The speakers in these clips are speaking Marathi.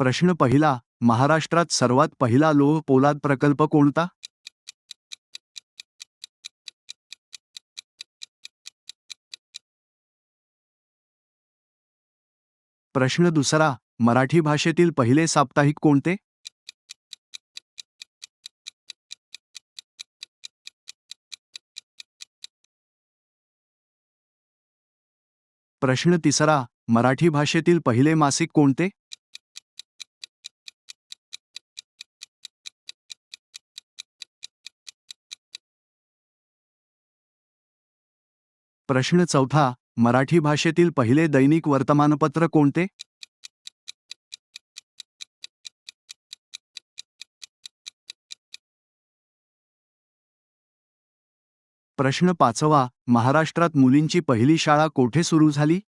प्रश्न पहिला, महाराष्ट्रात सर्वात पहिला लोह पोलाद प्रकल्प कोणता? प्रश्न दुसरा, मराठी भाषेतील पहिले साप्ताहिक कोणते? प्रश्न तिसरा, मराठी भाषेतील पहिले मासिक कोणते? प्रश्न चौथा मराठी भाषेतील पहिले दैनिक वर्तमानपत्र कोणते? प्रश्न पाचवा महाराष्ट्रात मुलींची पहिली शाळा कोठे सुरू झाली?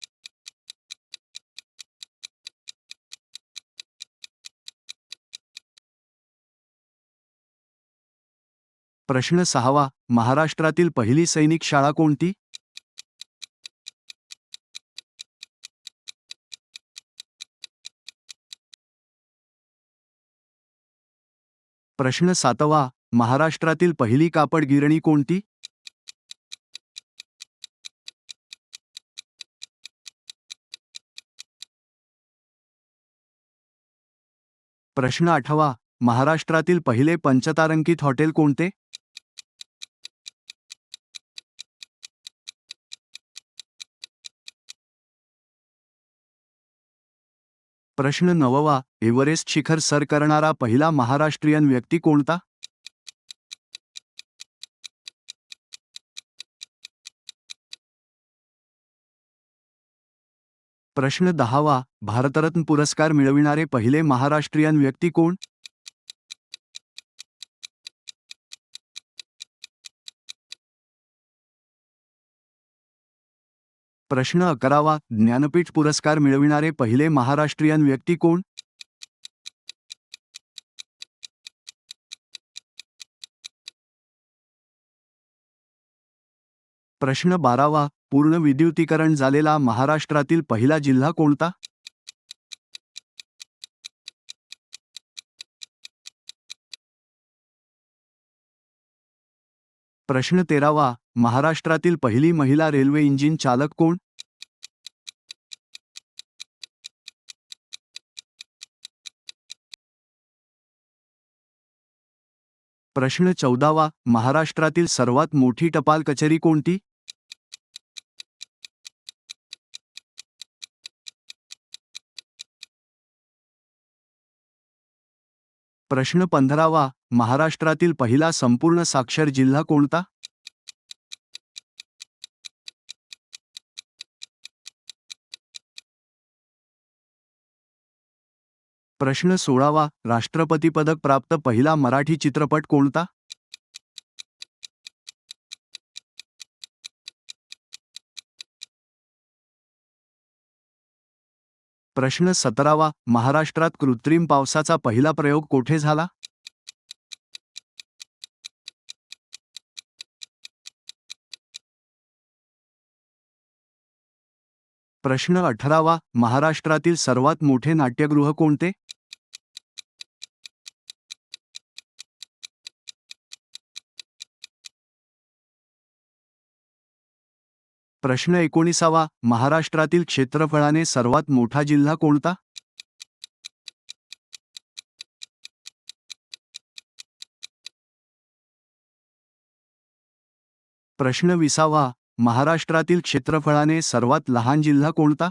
प्रश्न सहावा महाराष्ट्रातील पहिली सैनिक शाळा कोणती? प्रश्न सातवा महाराष्ट्रातील पहिली कापड गिरणी कोणती? प्रश्न आठवा महाराष्ट्रातील पहिले पंचतारांकित हॉटेल कोणते? प्रश्न नववा एव्हरेस्ट शिखर सर करणारा पहिला महाराष्ट्रीयन व्यक्ती कोणता? प्रश्न दहावा भारतरत्न पुरस्कार मिळविणारे पहिले महाराष्ट्रीयन व्यक्ती कोण? प्रश्न अकरावा ज्ञानपीठ पुरस्कार मिळविणारे पहिले महाराष्ट्रीयन व्यक्ती कोण? प्रश्न बारावा पूर्ण विद्युतीकरण झालेला महाराष्ट्रातील पहिला जिल्हा कोणता? प्रश्न तेरावा महाराष्ट्रातील पहिली महिला रेल्वे इंजिन चालक कोण? प्रश्न चौदावा. महाराष्ट्रातील सर्वात मोठी टपाल कचेरी कोणती? प्रश्न पंधरावा. महाराष्ट्रातील पहिला संपूर्ण साक्षर जिल्हा कोणता? प्रश्न सोळावा राष्ट्रपती पदक प्राप्त पहिला मराठी चित्रपट कोणता? प्रश्न सतरावा. महाराष्ट्रात कृत्रिम पावसाचा पहिला प्रयोग कोठे झाला? प्रश्न अठरावा. महाराष्ट्रातील सर्वात मोठे नाट्यगृह कोणते? प्रश्न एकोणीसावा. महाराष्ट्रातील क्षेत्रफळाने सर्वात मोठा जिल्हा कोणता? प्रश्न विसावा. महाराष्ट्रातील क्षेत्रफळाने सर्वात लहान जिल्हा कोणता?